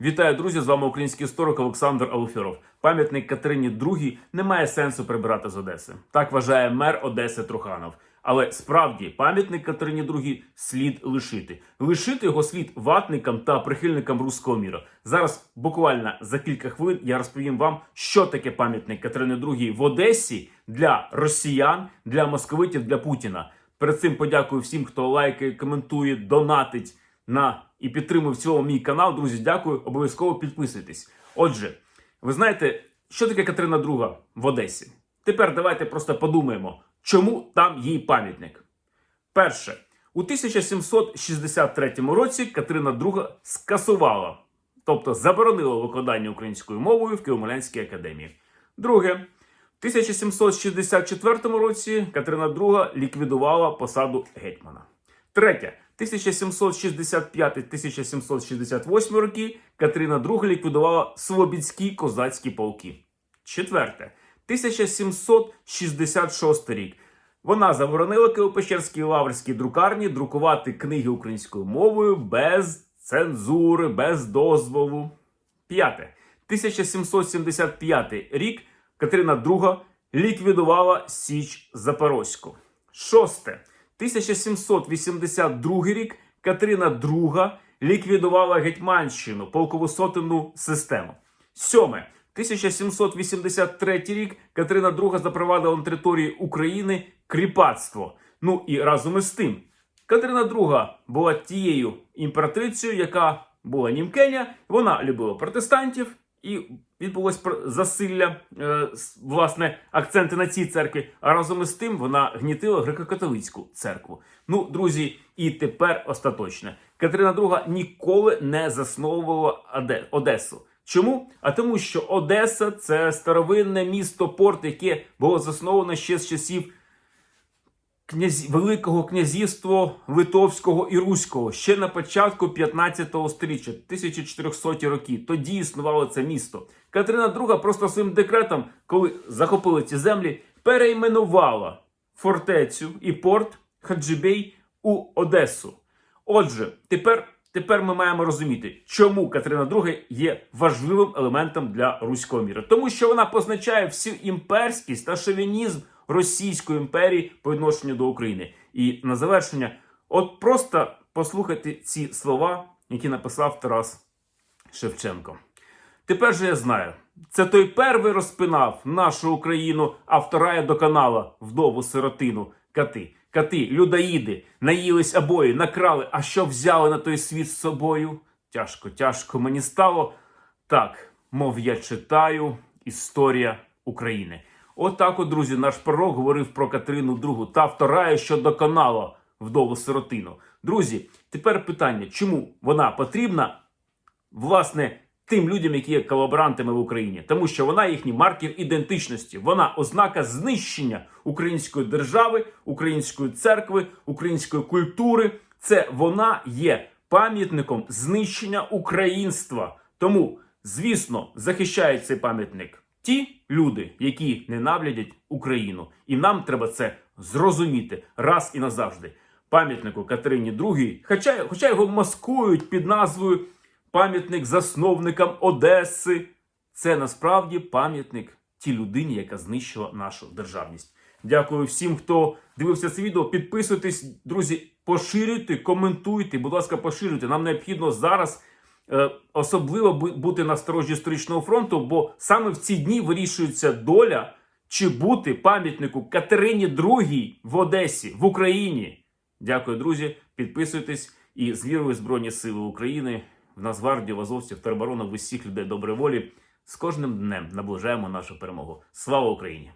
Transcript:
Вітаю, друзі! З вами український історик Олександр Алуфєров. Пам'ятник Катерині II немає сенсу прибирати з Одеси. Так вважає мер Одеси Труханов. Але справді пам'ятник Катерині II слід лишити. Лишити його слід ватникам та прихильникам руського міра. Зараз буквально за кілька хвилин я розповім вам, що таке пам'ятник Катерини II в Одесі для росіян, для московитів, для Путіна. Перед цим подякую всім, хто лайкає, коментує, донатить на і підтримує в цілому мій канал. Друзі, дякую. Обов'язково підписуйтесь. Отже, ви знаєте, що таке Катерина II в Одесі? Тепер давайте просто подумаємо, чому там її пам'ятник. Перше, у 1763 році Катерина II скасувала, тобто заборонила викладання українською мовою в Києво-Могилянській академії. Друге, в 1764 році Катерина II ліквідувала посаду гетьмана. Третє, 1765-1768 роки Катерина II ліквідувала Слобідські козацькі полки. Четверте, 1766 рік. Вона заборонила Києво-Печерській лаврській друкарні друкувати книги українською мовою без цензури, без дозволу. П'яте. 1775 рік Катерина II ліквідувала Січ Запорозьку. Шосте. 1782 рік Катерина II ліквідувала Гетьманщину, полкову сотенну систему. Сьоме. 1783 рік Катерина II запровадила на території України кріпацтво. Ну і разом із тим, Катерина II була тією імператрицею, яка була німкеня, вона любила протестантів, і відбулось засилля, е, власне, акценти на цій церкві. А разом із тим вона гнітила греко-католицьку церкву. Ну, друзі, і тепер остаточно. Катерина II ніколи не засновувала Одесу. Чому? А тому, що Одеса це старовинне місто порт, яке було засновано ще з часів князі... Великого князівства Литовського і Руського ще на початку 15 століття, 1400 роки. Тоді існувало це місто. Катерина II просто своїм декретом, коли захопили ці землі, перейменувала фортецю і порт Хаджибей у Одесу. Отже, тепер, тепер ми маємо розуміти, чому Катерина II є важливим елементом для руського міра. Тому що вона позначає всю імперськість та шовінізм Російської імперії по відношенню до України. І на завершення, от просто послухайте ці слова, які написав Тарас Шевченко. Тепер же я знаю, це той перший розпинав нашу Україну, а вторая доконала вдову сиротину. Кати, кати, людоїди, наїлись обої, накрали, а що взяли на той світ з собою? Тяжко, тяжко мені стало. Так, мов я читаю історія України. Отак, от, друзі, наш пророк говорив про Катерину II та вторая, що доконала вдову сиротину. Друзі, тепер питання, чому вона потрібна власне тим людям, які є колаборантами в Україні, тому що вона їхній маркер ідентичності, вона ознака знищення української держави, української церкви, української культури. Це вона є пам'ятником знищення українства. Тому, звісно, захищають цей пам'ятник ті люди, які ненавидять Україну, і нам треба це зрозуміти раз і назавжди. Пам'ятнику Катерині II, хоча, хоча його маскують під назвою пам'ятник засновникам Одеси. Це насправді пам'ятник тій людині, яка знищила нашу державність. Дякую всім, хто дивився це відео. Підписуйтесь, друзі, поширюйте, коментуйте. Будь ласка, поширюйте. Нам необхідно зараз особливо бу- бути на сторожі історичного фронту, бо саме в ці дні вирішується доля чи бути пам'ятнику Катерині II в Одесі, в Україні. Дякую, друзі. Підписуйтесь і з вірою Збройні Сили України, в Нацгвардію, в Азовців, в в усіх людей доброї волі. З кожним днем наближаємо нашу перемогу. Слава Україні!